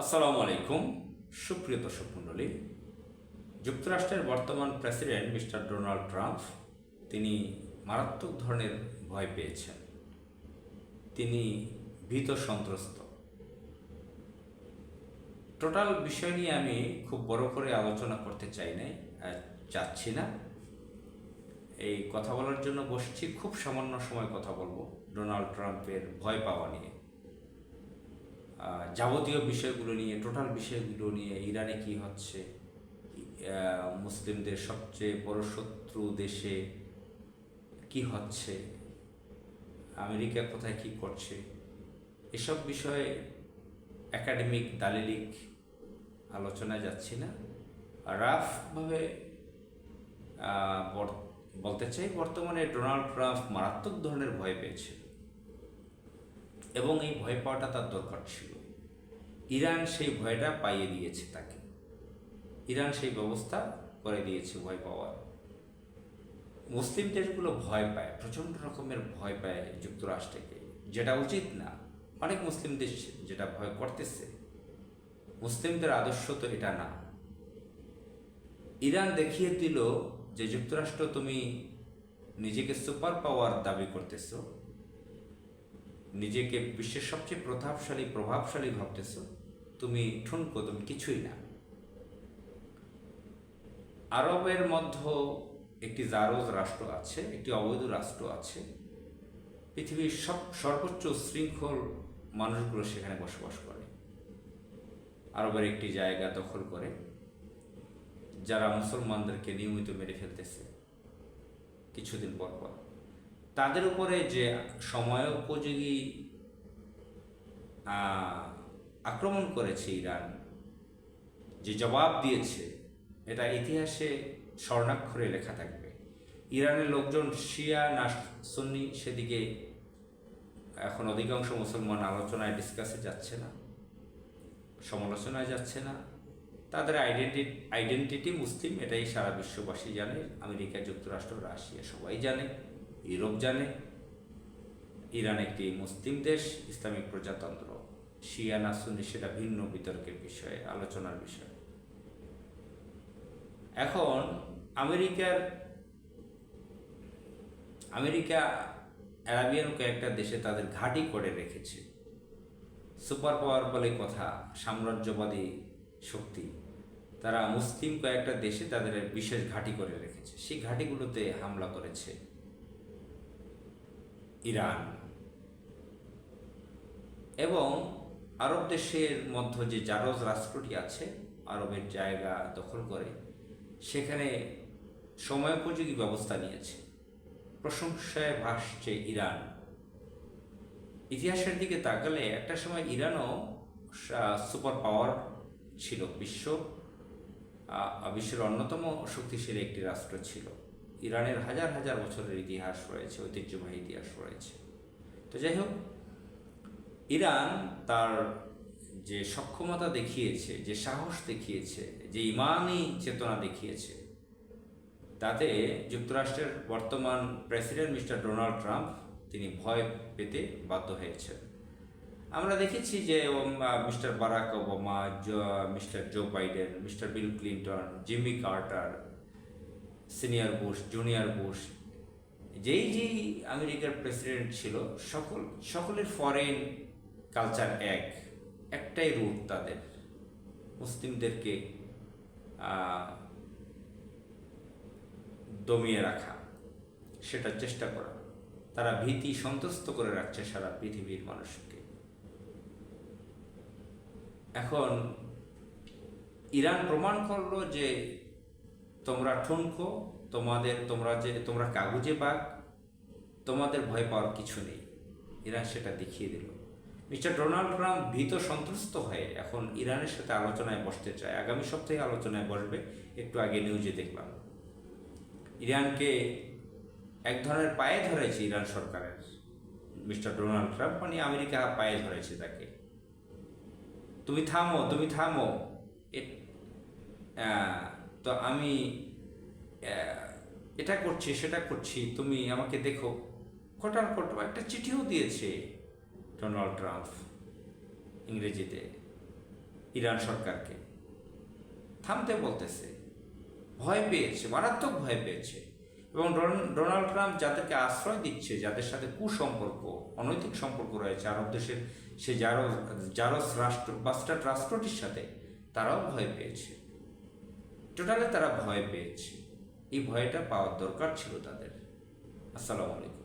আসসালামু আলাইকুম, সুপ্রিয় দর্শক মণ্ডলী। যুক্তরাষ্ট্রের বর্তমান প্রেসিডেন্ট মিস্টার ডোনাল্ড ট্রাম্প, তিনি মারাত্মক ধরনের ভয় পেয়েছেন। তিনি ভীত সন্ত্রস্ত। টোটাল বিষয় নিয়ে আমি খুব বড় করে আলোচনা করতে চাই নাই চাচ্ছি না। এই কথা বলার জন্য বসছি, খুব সামান্য সময় কথা বলব। ডোনাল্ড ট্রাম্পের ভয় পাওয়া নিয়ে। যাবতীয় বিষয়গুলো নিয়ে টোটাল বিষয়গুলো নিয়ে ইরানে কি হচ্ছে? মুসলিমদের সবচেয়ে বড় শত্রু দেশে কি হচ্ছে? আমেরিকা কোথায় কি করছে? এসব বিষয়ে একাডেমিক দালিলিক আলোচনায় যাচ্ছি না। রাফভাবে বলতে চাই বর্তমানে ডোনাল্ড ট্রাম্প মারাত্মক ধরনের ভয় পেয়েছে। এবং এই ভয় পাওয়াটা তার দরকার ছিল। ইরান সেই ভয়টা পাইয়ে দিয়েছে তাকে। ইরান সেই ব্যবস্থা করে দিয়েছে ভয় পাওয়ার। মুসলিম দেশগুলো ভয় পায়, প্রচণ্ড রকমের ভয় পায় যুক্তরাষ্ট্রকে, যেটা উচিত না। অনেক মুসলিম দেশ যেটা ভয় করতেছে। মুসলিমদের আদর্শ তো এটা না। ইরান দেখিয়ে দিল যে যুক্তরাষ্ট্র তুমি নিজেকে সুপার পাওয়ার দাবি করতেছো। নিজেকে বিশ্বের সবচেয়ে প্রতাপশালী প্রভাবশালী ভাবতেছ, তুমি ঠুনকো, তুমি কিছুই না। আরবের মধ্যে একটি জারজ রাষ্ট্র আছে, একটি অবৈধ রাষ্ট্র আছে। পৃথিবীর সব সর্বোচ্চ শৃঙ্খল মানুষগুলো সেখানে বসবাস করে। আরবের একটি জায়গা দখল করে, যারা মুসলমানদেরকে নিয়মিত মেরে ফেলতেছে, কিছুদিন পর পর। তাদের উপরে যে সময় উপযোগী আক্রমণ করেছে ইরান, যে জবাব দিয়েছে, এটা ইতিহাসে স্বর্ণাক্ষরে লেখা থাকবে। ইরানের লোকজন শিয়া, না সুন্নি, সেদিকে এখন অধিকাংশ মুসলমান আলোচনায় ডিসকাসে যাচ্ছে না, সমালোচনায় যাচ্ছে না। তাদের আইডেন্টি আইডেন্টিটি মুসলিম, এটাই সারা বিশ্ববাসী জানে, আমেরিকা, যুক্তরাষ্ট্র, রাশিয়া সবাই জানে। ইউরোপ জানে, ইরান একটি মুসলিম দেশ, ইসলামিক প্রজাতন্ত্র। শিয়া না সেটা ভিন্ন বিতর্কের বিষয়ে, আলোচনার বিষয়। এখন আমেরিকার, আমেরিকা, অ্যারাবিয়ান কয়েকটা দেশে তাদের ঘাঁটি করে রেখেছে। সুপার পাওয়ার বলে কথা, সাম্রাজ্যবাদী শক্তি। তারা মুসলিম কয়েকটা দেশে তাদের বিশেষ ঘাঁটি করে রেখেছে। সেই ঘাঁটিগুলোতে হামলা করেছে ইরান। এবং আরব দেশের মধ্যে যে জারজ রাষ্ট্রটি আছে, আরবের জায়গা দখল করে, সেখানে সময়োপযোগী ব্যবস্থা নিয়েছে। প্রশংসায় ভাসছে ইরান। ইতিহাসের দিকে তাকালে একটা সময় ইরানও সুপার পাওয়ার ছিল বিশ্ব বিশ্বের অন্যতম শক্তিশালী একটি রাষ্ট্র ছিল। ইরানের হাজার হাজার বছরের ইতিহাস রয়েছে, ঐতিহ্যবাহী ইতিহাস রয়েছে। তো যাই হোক, ইরান তার যে সক্ষমতা দেখিয়েছে, যে সাহস দেখিয়েছে, যে ইমানই চেতনা দেখিয়েছে, তাতে যুক্তরাষ্ট্রের বর্তমান প্রেসিডেন্ট মিস্টার ডোনাল্ড ট্রাম্প তিনি ভয় পেতে বাধ্য হয়েছেন। আমরা দেখেছি যে mister Barack Obama mister Joe Biden, mister Bill Clinton Jimmy Carter senior Bush junior Bush যেই যেই আমেরিকার প্রেসিডেন্ট ছিল, সকল, সকলের ফরেন কালচার এক, একটাই রুট তাদের। মুসলিমদেরকে দমিয়ে রাখা সেটা চেষ্টা করা। তারা ভীতি সন্ত্রস্ত করে রাখছে সারা পৃথিবীর মানুষকে। এখন, ইরান প্রমাণ করল যে তোমরা ঠুনকো, তোমাদের তোমরা যে, তোমরা কাগজে বাঘ তোমাদের ভয় পাওয়ার কিছু নেই। ইরান সেটা দেখিয়ে দিল। মিস্টার ডোনাল্ড ট্রাম্প ভীত সন্ত্রস্ত হয়ে এখন ইরানের সাথে আলোচনায় বসতে চায়। আগামী সপ্তাহে আলোচনায় বসবে। একটু আগে নিউজে দেখলাম। ইরানকে এক ধরনের পায়ে ধরেছে ইরান সরকারের। মিস্টার ডোনাল্ড ট্রাম্প মানে আমেরিকা পায়ে ধরেছে তাকে। তুমি থামো তুমি থামো। তো আমি এটা করছি, সেটা করছি, তুমি আমাকে দেখো। কটার কট একটা চিঠিও দিয়েছে ডোনাল্ড ট্রাম্প ইংরেজিতে, ইরান সরকারকে। থামতে বলতেছে। ভয় পেয়েছে, মারাত্মক ভয় পেয়েছে। এবং ডোন- ডোনাল্ড ট্রাম্প যাদেরকে আশ্রয় দিচ্ছে, যাদের সাথে কুসম্পর্ক, অনৈতিক সম্পর্ক রয়েছে, আরব দেশের সে জারো জারস রাষ্ট্র বাস্টার্ড রাষ্ট্রটির সাথে, তারাও ভয় পেয়েছে। টোটালে তারা ভয় পেয়েছে। এই ভয়টা পাওয়ার দরকার ছিল তাদের। আসসালামু আলাইকুম।